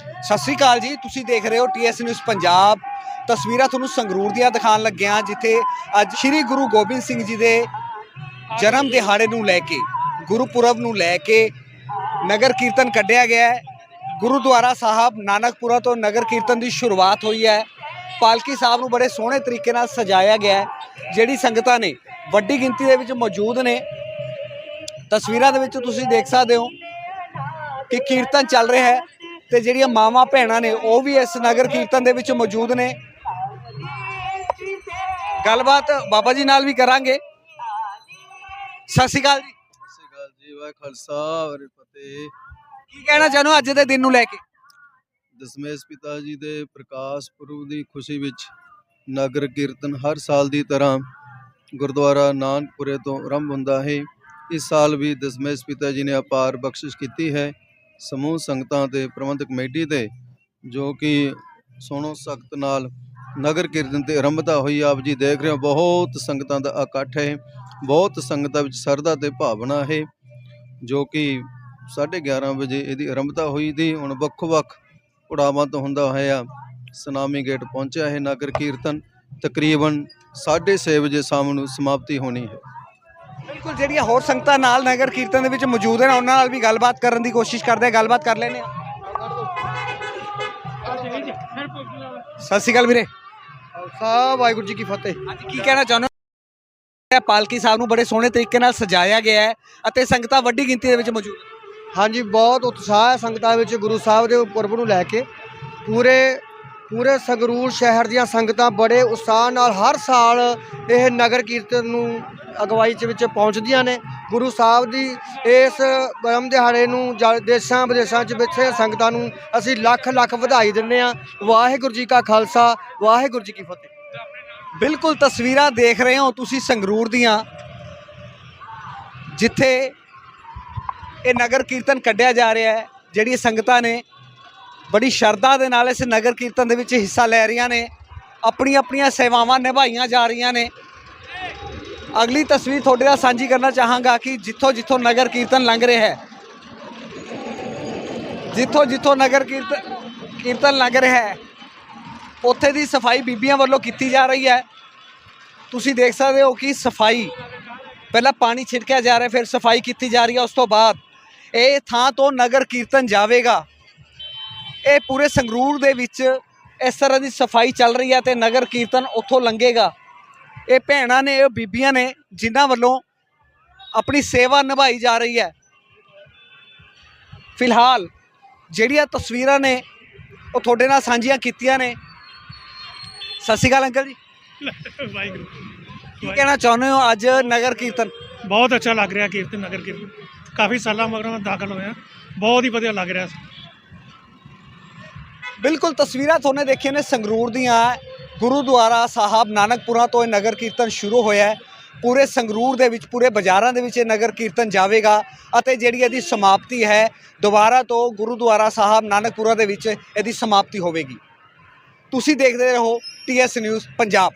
ਸਤਿ ਸ੍ਰੀ ਅਕਾਲ ਜੀ, ਤੁਸੀਂ ਦੇਖ ਰਹੇ ਹੋ ਟੀਐਸ ਨਿਊਜ਼ ਪੰਜਾਬ। ਤਸਵੀਰਾਂ ਤੁਹਾਨੂੰ ਸੰਗਰੂਰ ਦੀਆਂ ਦਿਖਾਉਣ ਲੱਗਿਆ, ਜਿੱਥੇ ਅੱਜ ਸ੍ਰੀ ਗੁਰੂ ਗੋਬਿੰਦ ਸਿੰਘ ਜੀ ਦੇ ਜਨਮ ਦਿਹਾੜੇ ਨੂੰ ਲੈ ਕੇ, ਗੁਰਪੁਰਬ ਨੂੰ ਲੈ ਕੇ ਨਗਰ ਕੀਰਤਨ ਕੱਢਿਆ ਗਿਆ ਹੈ। ਗੁਰਦੁਆਰਾ ਸਾਹਿਬ ਨਾਨਕਪੁਰਾ ਤੋਂ ਨਗਰ ਕੀਰਤਨ ਦੀ ਸ਼ੁਰੂਆਤ ਹੋਈ ਹੈ। ਪਾਲਕੀ ਸਾਹਿਬ ਨੂੰ ਬੜੇ ਸੋਹਣੇ ਤਰੀਕੇ ਨਾਲ ਸਜਾਇਆ ਗਿਆ ਹੈ, ਜਿਹੜੀ ਸੰਗਤਾਂ ਨੇ ਵੱਡੀ ਗਿਣਤੀ ਦੇ ਵਿੱਚ ਮੌਜੂਦ ਨੇ। ਤਸਵੀਰਾਂ ਦੇ ਵਿੱਚ ਤੁਸੀਂ ਦੇਖ ਸਕਦੇ ਹੋ ਕਿ ਕੀਰਤਨ ਚੱਲ ਰਿਹਾ ਹੈ। ਤੇ ਜਿਹੜੀਆਂ ਮਾਵਾਂ ਭੈਣਾਂ ਨੇ ਉਹ ਵੀ ਇਸ ਨਗਰ ਕੀਰਤਨ ਦੇ ਵਿੱਚ ਮੌਜੂਦ ਨੇ। ਗੱਲਬਾਤ ਬਾਬਾ ਜੀ ਨਾਲ ਵੀ ਕਰਾਂਗੇ। ਸਤਿ ਸ਼੍ਰੀ ਅਕਾਲ ਜੀ। ਸਤਿ ਸ਼੍ਰੀ ਅਕਾਲ ਜੀ ਵਾਹਿ ਖਾਲਸਾ ਵਾਹਿ ਫਤਿਹ। ਕੀ ਕਹਿਣਾ ਚਾਹੁੰਦੇ ਹੋ ਅੱਜ ਦੇ ਦਿਨ ਨੂੰ ਲੈ ਕੇ? ਦਸਮੇਸ਼ ਪਿਤਾ ਜੀ ਦੇ ਪ੍ਰਕਾਸ਼ ਪੁਰਬ ਦੀ ਖੁਸ਼ੀ ਵਿੱਚ ਨਗਰ ਕੀਰਤਨ ਹਰ ਸਾਲ ਦੀ ਤਰ੍ਹਾਂ ਗੁਰਦੁਆਰਾ ਨਾਨਕਪੁਰੇ ਤੋਂ ਆਰੰਭ ਹੁੰਦਾ ਹੈ। ਇਸ ਸਾਲ ਵੀ ਦਸਮੇਸ਼ ਪਿਤਾ ਜੀ ਨੇ ਅਪਾਰ ਬਖਸ਼ਿਸ਼ ਕੀਤੀ ਹੈ। ਸਮੂਹ ਸੰਗਤਾਂ ਤੇ ਪ੍ਰਬੰਧਕ ਕਮੇਟੀ ਤੇ, ਜੋ ਕਿ ਸੋਨੋ ਸਖਤ ਨਾਲ ਨਗਰ ਕੀਰਤਨ ਤੇ ਆਰੰਭਤਾ ਹੋਈ ਆਪ ਜੀ ਦੇਖ ਰਹੇ ਹੋ, ਬਹੁਤ ਸੰਗਤਾਂ ਦਾ ਇਕੱਠ ਹੈ, ਬਹੁਤ ਸੰਗਤਾਂ ਵਿੱਚ ਸਰਦਾ ਤੇ ਭਾਵਨਾ ਹੈ, ਜੋ ਕਿ 11:30 ਵਜੇ ਇਹਦੀ ਆਰੰਭਤਾ ਹੋਈ ਸੀ ਹੁਣ ਵੱਖ-ਵੱਖ ਉਡਾਵਾਂ ਤੋਂ ਹੁੰਦਾ ਹੋਇਆ ਸੁਨਾਮੀ ਗੇਟ ਪਹੁੰਚਿਆ ਹੈ ਨਗਰ ਕੀਰਤਨ, ਤਕਰੀਬਨ 6:30 ਵਜੇ ਸ਼ਾਮ ਨੂੰ ਸਮਾਪਤੀ ਹੋਣੀ ਹੈ। ਬਿਲਕੁਲ ਜਿਹੜੀਆਂ ਹੋਰ ਸੰਗਤਾਂ ਨਾਲ ਨਗਰ ਕੀਰਤਨ ਦੇ ਵਿੱਚ ਮੌਜੂਦ ਹਨ ਉਹਨਾਂ ਨਾਲ ਵੀ ਗੱਲਬਾਤ ਕਰਨ ਦੀ ਕੋਸ਼ਿਸ਼ ਕਰਦੇ ਹਾਂ ਗੱਲਬਾਤ ਕਰ ਲੈਨੇ ਆ ਸਤਿ ਸ਼੍ਰੀ ਅਕਾਲ ਵੀਰੇ। ਖਾਲਸਾ ਵਾਹਿਗੁਰੂ ਜੀ ਕੀ ਫਤਿਹ। ਅੱਜ ਕੀ ਕਹਿਣਾ ਚਾਹੁੰਦੇ ਹੋ? ਪਾਲਕੀ ਸਾਹਿਬ ਨੂੰ ਬੜੇ ਸੋਹਣੇ ਤਰੀਕੇ ਨਾਲ ਸਜਾਇਆ ਗਿਆ ਹੈ ਅਤੇ ਸੰਗਤਾਂ ਵੱਡੀ ਗਿਣਤੀ ਦੇ ਵਿੱਚ ਮੌਜੂਦ ਹਨ। ਹਾਂਜੀ ਬਹੁਤ ਉਤਸ਼ਾਹ ਹੈ ਸੰਗਤਾਂ ਵਿੱਚ ਗੁਰੂ ਸਾਹਿਬ ਦੇ ਪੁਰਬ ਨੂੰ ਲੈ ਕੇ। ਪੂਰੇ ਪੂਰੇ ਸੰਗਰੂਰ ਸ਼ਹਿਰ ਦੀਆਂ ਸੰਗਤਾਂ ਬੜੇ ਉਤਸ਼ਾਹ ਨਾਲ ਹਰ ਸਾਲ ਇਹ ਨਗਰ ਕੀਰਤਨ ਨੂੰ ਅਗਵਾਈ ਚ ਵਿੱਚ ਪਹੁੰਚਦੀਆਂ ਨੇ। ਗੁਰੂ ਸਾਹਿਬ ਦੀ ਇਸ ਜਨਮ ਦਿਹਾੜੇ ਨੂੰ ਜ ਦੇਸ਼ਾਂ ਵਿਦੇਸ਼ਾਂ ਚ ਬੈਠੇ ਸੰਗਤਾਂ ਨੂੰ ਅਸੀਂ ਲੱਖ ਲੱਖ ਵਧਾਈ ਦਿੰਦੇ ਹਾਂ। ਵਾਹਿਗੁਰੂ ਜੀ ਕਾ ਖਾਲਸਾ, ਵਾਹਿਗੁਰੂ ਜੀ ਕੀ ਫਤਿਹ। ਬਿਲਕੁਲ ਤਸਵੀਰਾਂ ਦੇਖ ਰਹੇ ਹੋ ਤੁਸੀਂ ਸੰਗਰੂਰ ਦੀਆਂ। ਜਿੱਥੇ ਇਹ ਨਗਰ ਕੀਰਤਨ ਕੱਢਿਆ ਜਾ ਰਿਹਾ ਹੈ ਜਿਹੜੀ ਸੰਗਤਾਂ ਨੇ ਬੜੀ ਸ਼ਰਧਾ ਦੇ ਨਾਲ ਇਸ ਨਗਰ ਕੀਰਤਨ ਦੇ ਵਿੱਚ ਹਿੱਸਾ ਲੈ ਰਹੀਆਂ ਨੇ। ਆਪਣੀਆਂ ਆਪਣੀਆਂ ਸੇਵਾਵਾਂ ਨਿਭਾਈਆਂ ਜਾ ਰਹੀਆਂ ਨੇ। ਅਗਲੀ ਤਸਵੀਰ ਤੁਹਾਡੇ ਨਾਲ ਸਾਂਝੀ ਕਰਨਾ ਚਾਹਾਂਗਾ ਕਿ ਜਿੱਥੋਂ ਜਿੱਥੋਂ ਨਗਰ ਕੀਰਤਨ ਲੰਘ ਰਿਹਾ ਹੈ, ਜਿੱਥੋਂ ਜਿੱਥੋਂ ਨਗਰ ਕੀਰਤਨ ਕੀਰਤਨ ਲੰਘ ਰਿਹਾ ਹੈ, ਉੱਥੇ ਦੀ ਸਫ਼ਾਈ ਬੀਬੀਆਂ ਵੱਲੋਂ ਕੀਤੀ ਜਾ ਰਹੀ ਹੈ। ਤੁਸੀਂ ਦੇਖ ਸਕਦੇ ਹੋ ਕਿ ਸਫ਼ਾਈ, ਪਹਿਲਾਂ ਪਾਣੀ ਛਿੜਕਿਆ ਜਾ ਰਿਹਾ, ਫਿਰ ਸਫ਼ਾਈ ਕੀਤੀ ਜਾ ਰਹੀ ਹੈ, ਉਸ ਤੋਂ ਬਾਅਦ ਇਹ ਥਾਂ ਤੋਂ ਨਗਰ ਕੀਰਤਨ ਜਾਵੇਗਾ। ਇਹ ਪੂਰੇ ਸੰਗਰੂਰ ਦੇ ਵਿੱਚ ਇਸ ਤਰ੍ਹਾਂ ਦੀ ਸਫ਼ਾਈ ਚੱਲ ਰਹੀ ਹੈ ਤੇ ਨਗਰ ਕੀਰਤਨ ਉੱਥੋਂ ਲੰਘੇਗਾ। ਇਹ ਭੈਣਾਂ ਨੇ ਇਹ ਬੀਬੀਆਂ ਨੇ ਜਿਨ੍ਹਾਂ ਵੱਲੋਂ ਆਪਣੀ ਸੇਵਾ ਨਿਭਾਈ ਜਾ ਰਹੀ ਹੈ। ਫਿਲਹਾਲ ਜਿਹੜੀਆਂ ਤਸਵੀਰਾਂ ਨੇ ਉਹ ਤੁਹਾਡੇ ਨਾਲ ਸਾਂਝੀਆਂ ਕੀਤੀਆਂ ਨੇ। ਸਤਿ ਸ਼੍ਰੀ ਅਕਾਲ ਅੰਕਲ ਜੀ। ਵਾਹਿਗੁਰੂ ਕੀ ਕਹਿਣਾ ਚਾਹੁੰਦੇ ਹੋ ਅੱਜ ਨਗਰ ਕੀਰਤਨ? ਬਹੁਤ ਅੱਛਾ ਲੱਗ ਰਿਹਾ ਕੀਰਤਨ ਨਗਰ ਕੀਰਤਨ। ਕਾਫੀ ਸਾਲਾਂ ਮਗਰੋਂ ਮੈਂ ਦਾਖਲ ਹੋਇਆ। ਬਹੁਤ ਹੀ ਵਧੀਆ ਲੱਗ ਰਿਹਾ। ਸੀ ਬਿਲਕੁਲ ਤਸਵੀਰਾਂ ਤੁਹਾਨੂੰ ਦੇਖੀਆਂ ਨੇ ਸੰਗਰੂਰ ਦੀਆਂ। ਗੁਰੂਦੁਆਰਾ ਸਾਹਿਬ ਨਾਨਕਪੁਰਾ ਤੋਂ ਇਹ ਨਗਰ ਕੀਰਤਨ ਸ਼ੁਰੂ ਹੋਇਆ ਹੈ। ਪੂਰੇ ਸੰਗਰੂਰ ਦੇ ਵਿੱਚ, ਪੂਰੇ ਬਾਜ਼ਾਰਾਂ ਦੇ ਵਿੱਚ ਇਹ ਨਗਰ ਕੀਰਤਨ ਜਾਵੇਗਾ ਅਤੇ ਜਿਹੜੀ ਇਹਦੀ ਸਮਾਪਤੀ ਹੈ, ਦੁਬਾਰਾ ਤੋਂ ਗੁਰੂਦੁਆਰਾ ਸਾਹਿਬ ਨਾਨਕਪੁਰਾ ਦੇ ਵਿੱਚ ਇਹਦੀ ਸਮਾਪਤੀ ਹੋਵੇਗੀ। ਤੁਸੀਂ ਦੇਖਦੇ ਰਹੋ ਟੀਐਸ ਨਿਊਜ਼ ਪੰਜਾਬ।